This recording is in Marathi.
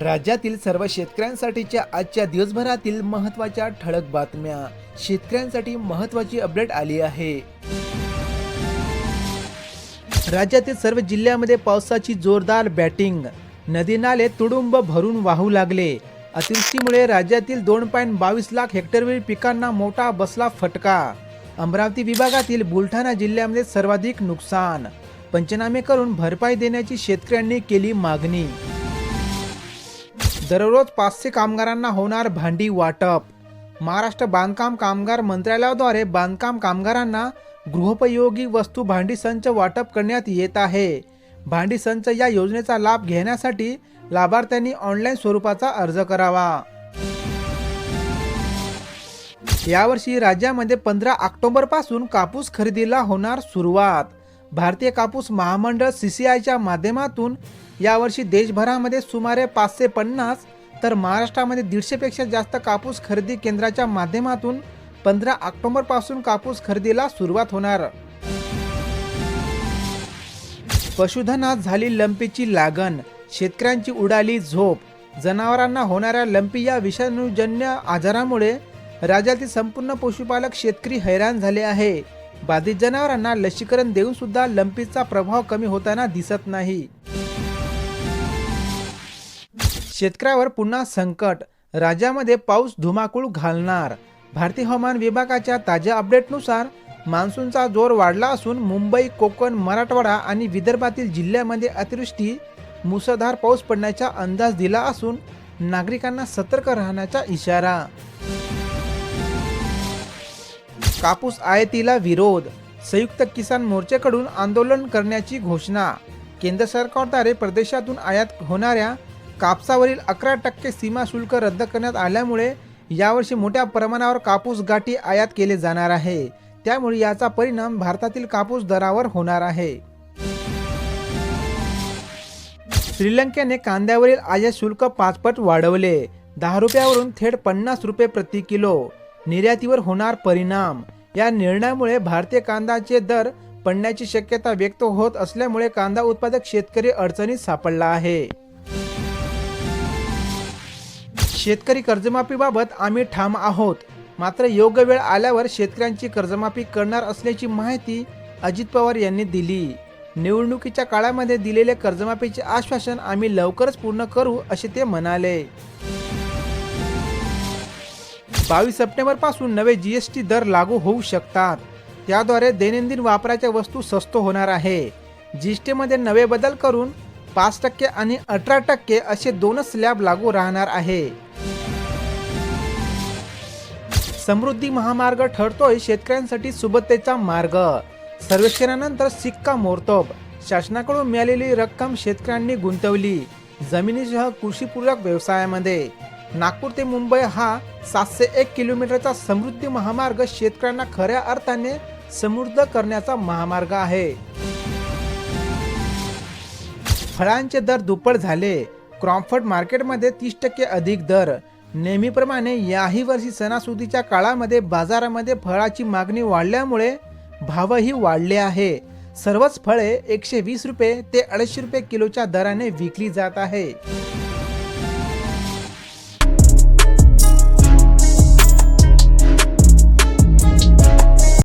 राज्यातील सर्व शेतकऱ्यांसाठीच्या आजच्या दिवसभरातील महत्त्वाच्या ठळक बातम्या. शेतकऱ्यांसाठी महत्त्वाची अपडेट आली आहे. राज्यातील सर्व जिल्ह्यामध्ये पावसाची जोरदार बॅटिंग. नदी नाले तुडुंब भरून वाहू लागले. अतिवृष्टीमुळे राज्यातील दोन पॉईंट बावीस लाख हेक्टरवरील पिकांना मोठा बसला फटका. अमरावती विभागातील बुलढाणा जिल्ह्यामध्ये सर्वाधिक नुकसान. पंचनामे करून भरपाई देण्याची शेतकऱ्यांनी केली मागणी. दररोज पाचशे कामगारांना होणार भांडी वाटप. महाराष्ट्र बांधकाम कामगार मंत्रालयाद्वारे बांधकाम कामगारांना गृहोपयोगी वस्तू भांडी संच वाटप करण्यात येत आहे. भांडी संच या योजनेचा लाभ घेण्यासाठी लाभार्थ्यांनी ऑनलाईन स्वरूपाचा अर्ज करावा. यावर्षी राज्यामध्ये पंधरा ऑक्टोबरपासून कापूस खरेदीला होणार सुरुवात. भारतीय कापूस महामंडळ सीसीआयच्या माध्यमातून यावर्षी देशभरामध्ये सुमारे पाचशे पन्नास तर महाराष्ट्रामध्ये दीडशेपेक्षा जास्त कापूस खरेदी केंद्राच्या माध्यमातून पंधरा ऑक्टोबरपासून कापूस खरेदीला सुरुवात होणार. पशुधनात झाली लंपीची लागण. शेतकऱ्यांची उडाली झोप. जनावरांना होणाऱ्या लंपी या विषाणूजन्य आजारामुळे राज्यातील संपूर्ण पशुपालक शेतकरी हैराण झाले आहे. बाधित जनावरांना लसीकरण देऊन सुद्धा लंपीचा प्रभाव कमी होताना दिसत नाही. शेतकऱ्यावर पुन्हा संकट. राज्यामध्ये पाऊस धुमाकूळ घालणार. भारतीय हवामान विभागाच्या ताज्या अपडेटनुसार मान्सूनचा जोर वाढला असून मुंबई कोकण मराठवाडा आणि विदर्भातील जिल्ह्यामध्ये अतिवृष्टी मुसळधार पाऊस पडण्याचा अंदाज दिला असून नागरिकांना सतर्क राहण्याचा इशारा. कापूस आयातीला विरोध. संयुक्त किसान मोर्चाकडून आंदोलन करण्याची घोषणा. केंद्र सरकारद्वारे प्रदेशातून आयात होणाऱ्या कापसावरील अकरा टक्के सीमा शुल्क रद्द करण्यात आल्यामुळे यावर्षी मोठ्या प्रमाणावर कापूस गाठी आयात केले जाणार आहे. त्यामुळे याचा परिणाम भारतातील कापूस दरावर होणार आहे. श्रीलंकेने कांद्यावरील आयात शुल्क पाचपट वाढवले. दहा रुपयावरून थेट पन्नास रुपये प्रति किलो. निर्यातीवर होणार परिणाम. या निर्णयामुळे भारतीय कांद्याचे दर पडण्याची शक्यता व्यक्त होत असल्यामुळे कांदा उत्पादक शेतकरी अडचणीत सापडला आहे. शेतकरी कर्जमाफीबाबत आम्ही ठाम आहोत. मात्र योग्य वेळ आल्यावर शेतकऱ्यांची कर्जमाफी करणार असल्याची माहिती अजित पवार यांनी दिली. निवडणुकीच्या काळामध्ये दिलेले कर्जमाफीचे आश्वासन आम्ही लवकरच पूर्ण करू असे ते म्हणाले. बावीस सप्टेंबरपासून नवे जीएसटी दर लागू होऊ शकतात. त्याद्वारे दैनंदिन वापराच्या वस्तू स्वस्त होणार आहे. जी एस टीमध्ये नवे बदल करून पाच टक्के आणि अठरा टक्के असे दोनच स्लॅब लागू राहणार आहे. समृद्धी महामार्ग ठरतोय शेतकऱ्यांसाठी सुबत्तेचा मार्ग. सर्वेक्षणानंतर सिक्का मोर्तब. शासनाकडून मिळालेली रक्कम शेतकऱ्यांनी गुंतवली. जमिनीसह कृषीपूरक व्यवसायामध्ये. नागपूर ते मुंबई हा सातशे एक किलोमीटरचा समृद्धी महामार्ग शेतकऱ्यांना खऱ्या अर्थाने समृद्ध करण्याचा महामार्ग आहे. फळांचे दर दुप्पट झाले. क्रॉम्फर्ट मार्केटमध्ये तीस टक्के अधिक दर. नेहमीप्रमाणे याही वर्षी सणासुदीच्या काळामध्ये बाजारामध्ये फळाची मागणी वाढल्यामुळे भावही वाढले आहे. सर्वच फळे एकशे वीस रुपये ते अडीचशे रुपये किलोच्या दराने विकली जात आहे.